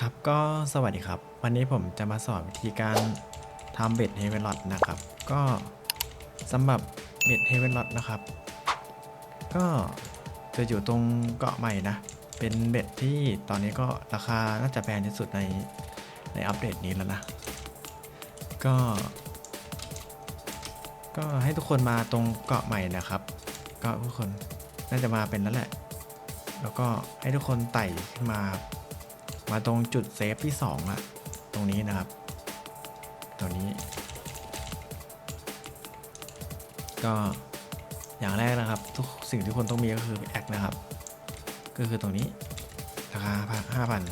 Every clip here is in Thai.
ครับก็สวัสดีครับ วันนี้ผมจะมาสอนวิธีการทำเบ็ดเฮเวนลอดนะครับ ก็สำหรับเบ็ดเฮเวนลอดนะครับ ก็จะอยู่ตรงเกาะใหม่นะ เป็นเบ็ดที่ตอนนี้ก็ราคาน่าจะแพงที่สุดในในอัปเดตนี้แล้วนะ ก็ ก็ให้ทุกคนมาตรงเกาะใหม่นะครับ ก็ทุกคนน่าจะมาเป็นแล้วแหละ แล้วก็ให้ทุกคนไต่ขึ้นมา มาตรงจุดเซฟที่2อะตรงนี้นะครับตรงนี้ ก็อย่างแรกนะครับ ทุกสิ่งที่คนต้องมีก็คือแอคนะครับ ก็คือตรงนี้ราคาห้าพัน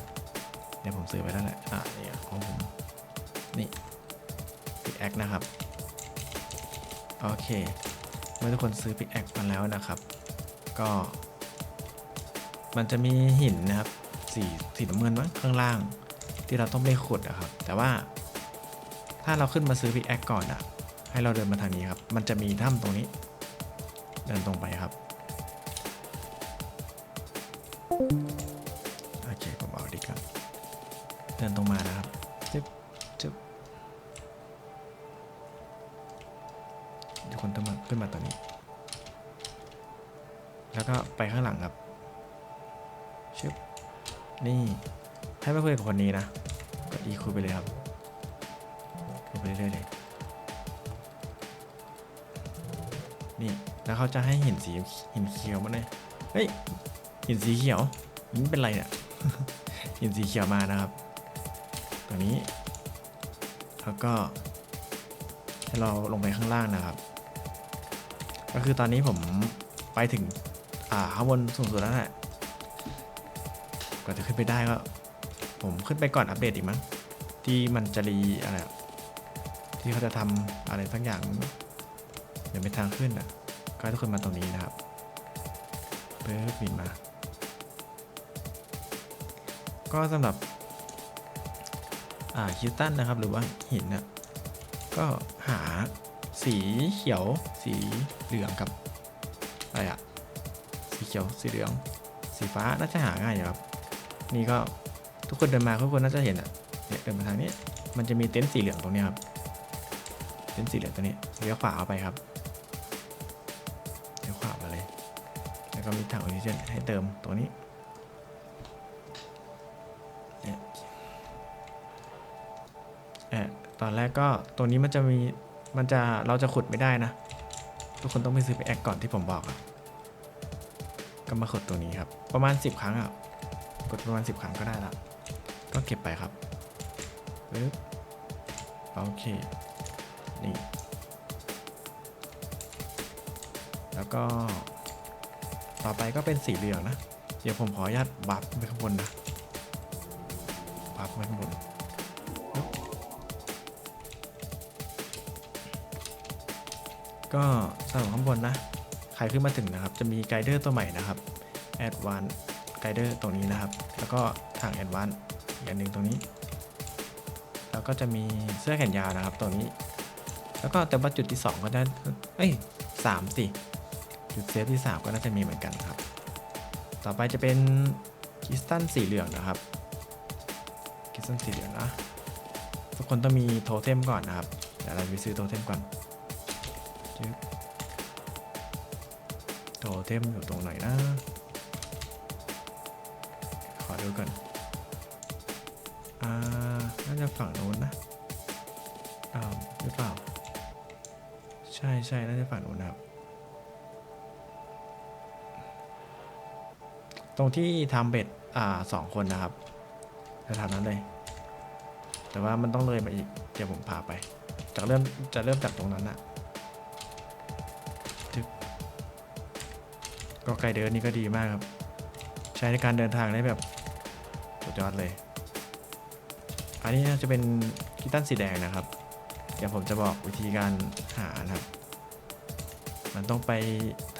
เดี๋ยวผมซื้อไปแล้วแหละอะนี่ของผม นี่ปิกแอคนะครับ โอเค เมื่อทุกคนซื้อปิกแอคมาแล้วนะครับ ก็ มันจะมีหินนะครับ สีสีน้ำเงินมั้งข้างล่าง ที่เราต้องไปขุดอะครับ แต่ว่า ถ้าเราขึ้นมาซื้อพิกแอคก่อนอะให้เราเดินมาทางนี้ครับ มันจะมีถ้ำตรงนี้ เดินตรงไปครับโอเคผมเอาดีครับเดินตรงมานะครับจึ๊บจึ๊บทุกคนต้องมาขึ้นมาตรงนี้ แล้วก็ไปข้างหลังครับชึบ นี่ให้มาคุยกับคนนี้นะก็อีคุยไปเลยครับคุยไปเรื่อยๆเลยนี่แล้วเขาจะให้หินสีหินเขียวมาเลยเฮ้ยหินสีเขียวนี่เป็นไรเนี่ยหินสีเขียวมานะครับตัวนี้แล้วก็ให้เราลงไปข้างล่างนะครับ ก็คือตอนนี้ผมไปถึงอ่าข้างบนสูงสุดแล้วแหละ กว่าจะขึ้นไปได้ก็ผมขึ้นไปก่อนอัปเดตอีกมั้งที่มันจะรีอะไรที่เขาจะทำอะไรสักอย่างเดี๋ยวเป็นทางขึ้นอะก็ให้ทุกคนมาตรงนี้นะครับเพิ่มบินมา ก็สำหรับอ่าคิวตันนะครับหรือว่าหินน่ะก็หาสีเขียวสีเหลืองกับอะไรอะสีเขียวสีเหลือง สีฟ้าน่าจะหาง่ายอยู่ครับ นี่ก็ทุกคนเดินมาทุกคนน่าจะเห็นอะเนี่ยเดินมาทางนี้ มันจะมีเต็นท์สีเหลืองตรงนี้ครับ เต็นท์สีเหลืองตัวนี้เลี้ยวขวาเอาไปครับเลี้ยวขวามาเลย แล้วก็มีถังออกซิเจนให้เติมตรงนี้เนี่ยเออตอนแรกก็ตรงนี้มันจะมี มันจะเราจะขุดไม่ได้นะ ทุกคนต้องไปซื้อไปแอคก่อนที่ผมบอกอะก็มาขุดตัวนี้ครับ ประมาณ 10 ครั้งอะ กดประมาณ 10 ครั้งก็ได้ละก็เก็บไปครับปึ๊บโอเค นี่ แล้วก็ ต่อไปก็เป็นสีเหลืองนะ เดี๋ยวผมขออนุญาตบัฟไปข้างบนนะบัฟไปข้างบนก็สำหรับข้างบนนะ ใครขึ้นมาถึงนะครับ จะมีไกด์เดอร์ตัวใหม่นะครับแอดวาน กด์เดอร์ตรงนี้นะครับ แล้วก็ทางแอดวานอีกอันหนึ่งตรงนี้ แล้วก็จะมีเสื้อแขนยาวนะครับตรงนี้ แล้วก็แต่ว่าจุดที่ 2 ก็ได้เอ้ยสามสิจุดเซฟที่ 3 ก็น่าจะมีเหมือนกันครับ ต่อไปจะเป็นคริสตัลสีเหลืองนะครับคริสตัลสีเหลืองนะทุกคนต้องมีโทเทมก่อนนะครับเดี๋ยวเราไปซื้อโทเทมก่อนโทเทมอยู่ตรงไหนนะ ขอดูก่อน อ่า น่าจะฝั่งโน้นนะอ้าวหรือเปล่า ใช่ใช่น่าจะฝั่งโน้นครับ ตรงที่ทำเบ็ด อ่าสองคนนะครับแถวๆนั้นเลย แต่ว่ามันต้องเลยมาอีก เดี๋ยวผมพาไป จากเริ่ม จะเริ่มจากตรงนั้นนะก็ไกลเดินนี่ก็ดีมากครับ ใช้ในการเดินทางได้แบบ ยอดเลย อันนี้จะเป็นกีตันสีแดงนะครับ เดี๋ยวผมจะบอกวิธีการหานะครับ มันต้องไป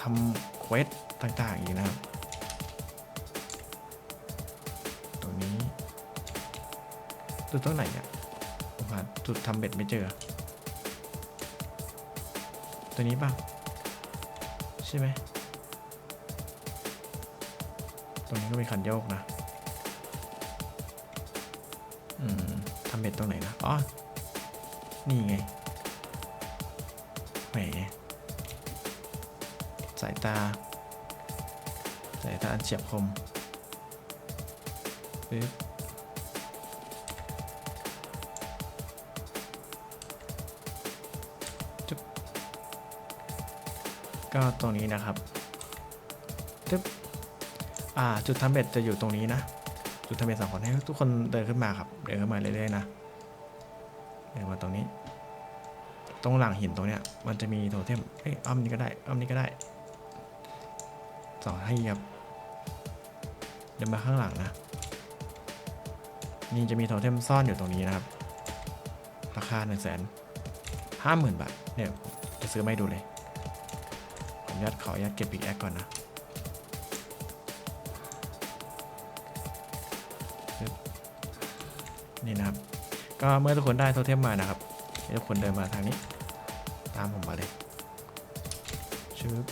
ทำเควสต่างๆอีกนะครับ ตรงนี้จุดตรงไหนเนี่ยผมหาจุดทำเบ็ดไม่เจอ ตัวนี้ป่ะ ใช่ไหมตรงนี้ก็มีคันโยกนะำเบ็ดตรงไหนนะ อ๋อ นี่ไง แหม สายตา สายตาเฉียบคมปึ๊บจุ๊บก็ตรงนี้นะครับจึ๊บอ่า จุดทำเบ็ดจะอยู่ตรงนี้นะ จุดทำเบ็ดสองคนให้ทุกคนเดินขึ้นมาครับ เดินขึ้นมาเรื่อยๆนะ เดินมาตรงนี้ ตรงหลังหินตรงเนี้ย มันจะมีโทเทมเอ้ยอ้อมนี้ก็ได้ อ้อมนี้ก็ได้สองให้ครับ เดินมาข้างหลังนะ นี่จะมีโทเทมซ่อนอยู่ตรงนี้นะครับ ราคาหนึ่งแสนห้าหมื่นบาท เนี่ยจะซื้อไม่ดูเลย ผมยัดขอยัดเก็บปิกแอคก่อนนะ นี่นะครับ ก็เมื่อทุกคนได้โทเทมมานะครับให้ทุกคนเดินมาทางนี้ ตามผมมาเลยชึบ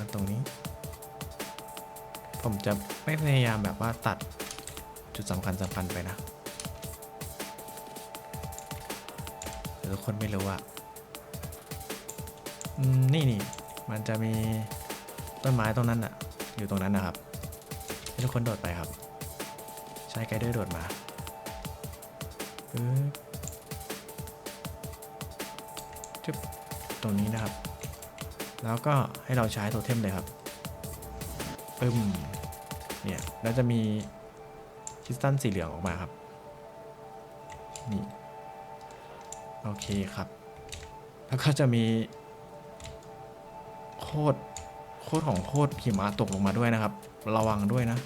มาตรงนี้ ผมจะไม่พยายามแบบว่าตัดจุดสำคัญสำคัญไปนะทุกคนไม่รู้อะ นี่นี่มันจะมีต้นไม้ตรงนั้นอะอยู่ตรงนั้นนะครับให้ทุกคนโดดไปครับ ใช้ไกด์เดอร์โดดมาปึ๊บจึ๊บตรงนี้นะครับ แล้วก็ให้เราใช้โทเทมเลยครับปึ้มเนี่ยแล้วจะมีคริสตัลสีเหลืองออกมาครับ นี่ โอเคครับ แล้วก็จะมี ตรโคตรของโคตรหิมะตกลงมาด้วยนะครับ ระวังด้วยนะ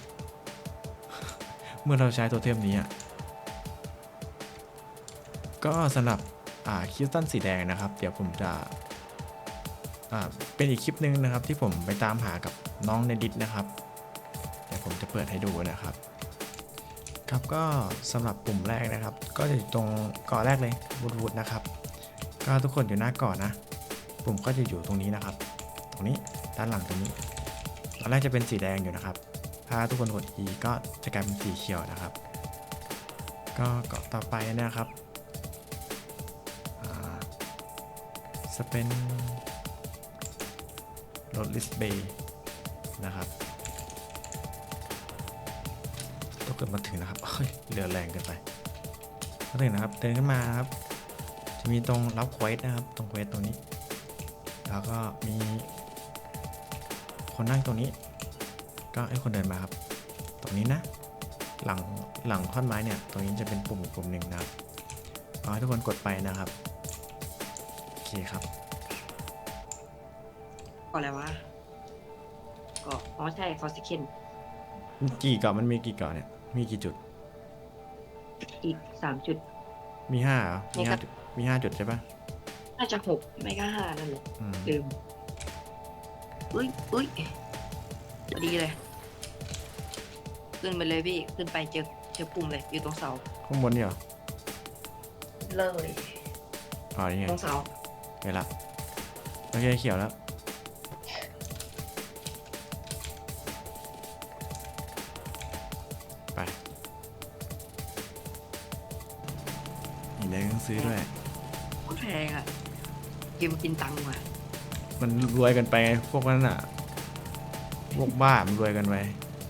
เมื่อเราใช้ตัวเทมนี้อะก็สำหรับอ่าคริสตัลสีแดงนะครับ เดี๋ยวผมจะอ่าเป็นอีกคลิปหนึ่งนะครับ ที่ผมไปตามหากับน้องในดิสนะครับ เดี๋ยวผมจะเปิดให้ดูนะครับ ครับก็สำหรับปุ่มแรกนะครับ ก็จะอยู่ตรงกาะแรกเลยวูดวูดนะครับ ก็ทุกคนอยู่หน้ากาะนะ ปุ่มก็จะอยู่ตรงนี้นะครับ รงนี้ด้านหลังตรงนี้ตอนแรกจะเป็นสีแดงอยู่นะครับ ถ้าทุกคนกด E ก็จะกลายเป็นสีเขียวนะครับ ก็เกาะต่อไปนะครับจะเป็นรถลิสเบย์นะครับต้องเกิดมาถึงนะครับเฮ้ยเรือแรงเกินไปมาถึงนะครับเดินขึ้นมาครับ จะมีตรงรับเควสนะครับ ตรงเควสตรงนี้ แล้วก็มี คนนั่งตรงนี้ ก็ให้คนเดินมาครับ ตรงนี้นะ หลังหลังท่อนไม้เนี่ย ตรงนี้จะเป็นปุ่มปุ่มหนึ่งนะครับขอให้ทุกคนกดไปนะครับโอเคครับก็อะไรวะก็อ๋อใช่ฟอสซิเคนกี่เกาะมันมีกี่เกาะเนี่ยมีกี่จุดอีกสามจุด มีห้าเหรอมีมีครัห้าบจุดมีห้าจุดใช่ปะน่าจะหกไม่ก็ห้านั่นแหละอืม ลืม อุ้ยอุ้ยพอดีเลย ขึ้นไปเลยพี่ ขึ้นไปเจอเจอปุ่มเลย อยู่ตรงเสา ข้างบนนี่เหรอเลย อ๋อนี่ไงตรงเสา เห็นละโอเคเขียวแล้ว ไปอีกเลยต้องซื้อด้วยโคตรแพงอะ เกมกินตังค์ว่ะ มันรวยกันไปไงพวกนั้นอะ พวกบ้ามันรวยกันไป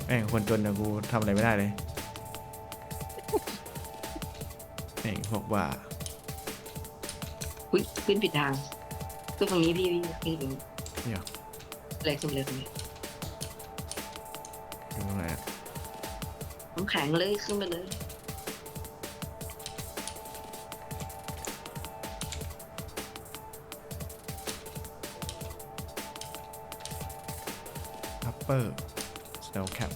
แม่งคนจนนะกูทำอะไรไม่ได้เลยแม่งพวกบ้าอุ้ยขึ้นผิดทางขึ้นตรงนี้พี่พี่ขึ้นตรงนี้เนี่ยเลยขึ้นเลยขึ้นเลยอยู่ตรงไหนอะน้ำแข็งเลยขึ้นไปเลย เปอร์สโนว์แคป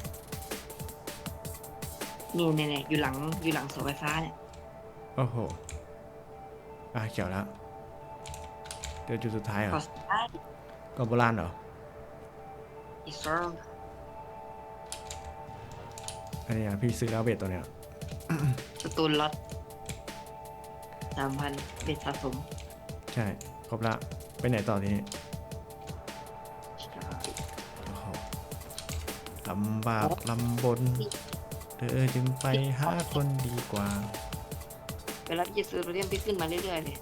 นี่เนี่ยเนี่ยอยู่หลังอยู่หลังเสาไฟฟ้าเนี่ยโอ้โห อะเขียวแล้วเดี๋ยวจุดสุดท้ายเหรขออสตาร์ทกอโบราณเหรออีกสองอันนี้อะพี่ซื้อแล้วเบสตัวเนี้ยสตูนล็อตสามพันเบ็ดสะสม ใช่ ครบละ ไปไหนต่อทีนี้ำบากลำบน เธอจึงไปหาคนดีกว่า เวลาพี่จะซื้อโรเลียมพี่ขึ้นมาเรื่อยๆเลย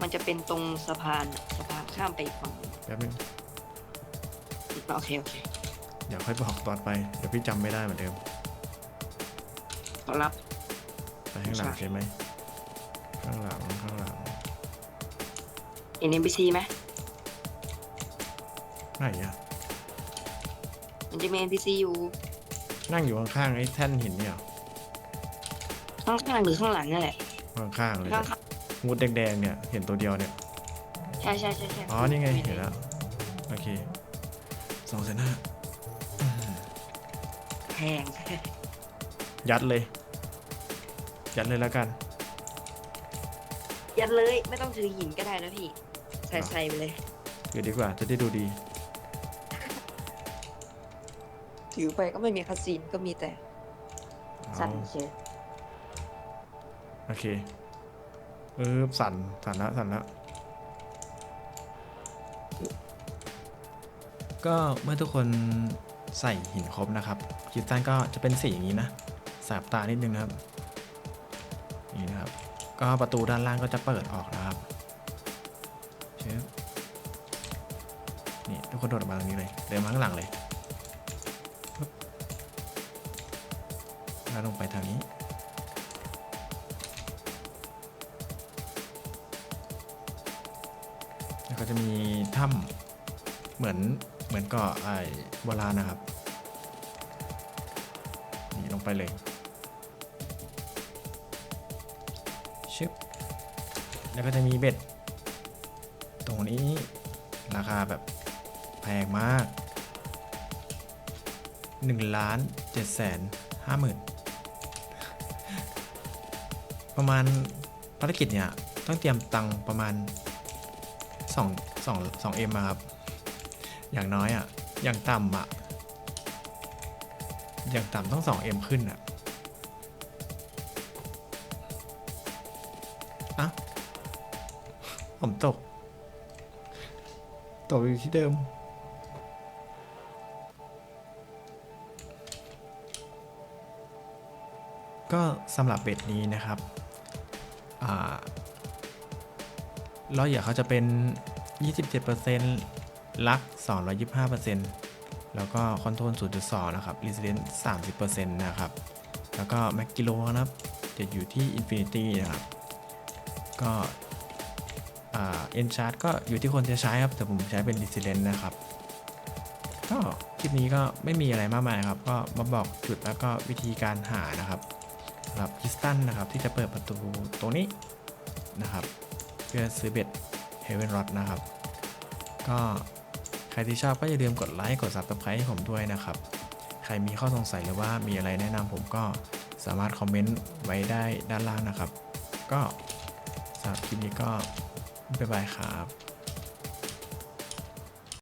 มันจะเป็นตรงสะพานอะสะพานข้ามไปอีกฝั่งหนึ่งแป๊บนึงโอเคโอเคเดี๋ยวค่อยบอกตอนไป เดี๋ยวพี่จำไม่ได้เหมือนเดิมขอรับไปข้างหลังใช่ใช่ไหมข้างหลังข้างหลังเอ็นเอ็มบีซีไหมไหนอะ มันจะมีเอ็นบีซีอยู่นั่งอยู่ข้างๆไอ้แท่นหินเนี่ยเหรอข้างๆหรือข้างหลังนั่นแหละข้างๆเลยข้างงูดแดงๆเนี่ยเห็นตัวเดียวเนี่ยๆใช่ใช่ใช่ใช่อ๋อนี่ไงเห็นแล้วโอเคสองแสนห้าแพงยัดเลย ยัดเลยแล้วกันยัดเลยไม่ต้องถือหินก็ได้นะพี่ใส่อะใส่ไปเลย เดี๋ยวดีกว่าจะได้ดูดี ถือไปก็ไม่มีคาสินก็มีแต่สั่นเอาเฉยโอเคเออสั่นสั่นแล้วสั่นแล้วก็เมื่อทุกคนใส่หินครบนะครับคริสตันก็จะเป็นสีอย่างนี้นะแสบตานิดนึงนะครับนี่นะครับ ก็ประตูด้านล่างก็จะเปิดออกนะครับเชฟนี่ทุกคนโดดออกมาตรงนี้เลยเดินมาข้างหลังเลย แล้วลงไปทางนี้ แล้วก็จะมีถ้ำเหมือนเหมือนเกาะไอ้โบราณนะครับ นี่ลงไปเลยชึบแล้วก็จะมีเบ็ด ตรงนี้ราคาแบบแพงมาก1ล้าน7แสน5หมื่น ประมาณภารกิจเนี่ยต้องเตรียมตังประมาณสองสองสองเอ็มครับ อย่างน้อยอะ อย่างต่ำอะ อย่างต่ำต้องสองเอ็มขึ้นอะอะผมตก ตกอยู่ที่เดิมก็สำหรับเบ็ดนี้นะครับ อ่าล้อเหยื่อเขาจะเป็น 27%ลัก 225%แล้วก็คอนโทรล0.2 นะครับ Resilient 30%นะครับ แล้วก็แม็กกิโลนะครับ จะอยู่ที่ Infinity นะครับ ก็เอ่า e n c h a r t ก็อยู่ที่คนจะใช้ครับ แต่ผมใช้เป็น Resilient นะครับ ก็คลิปนี้ก็ไม่มีอะไรมากมายครับ ก็มาบอกจุดแล้วก็วิธีการหานะครับ สำหรับคิสตันนะครับที่จะเปิดประตูตรงนี้นะครับ เพื่อซื้อเบ็ด Heaven Rod นะครับ ก็ใครที่ชอบก็อย่าลืมกดไลค์กด Subscribe ให้ผมด้วยนะครับ ใครมีข้อสงสัยหรือว่ามีอะไรแนะนำผมก็สามารถคอมเมนต์ไว้ได้ด้านล่างนะครับ ก็สำหรับคลิปนี้ก็บ๊ายบายครับ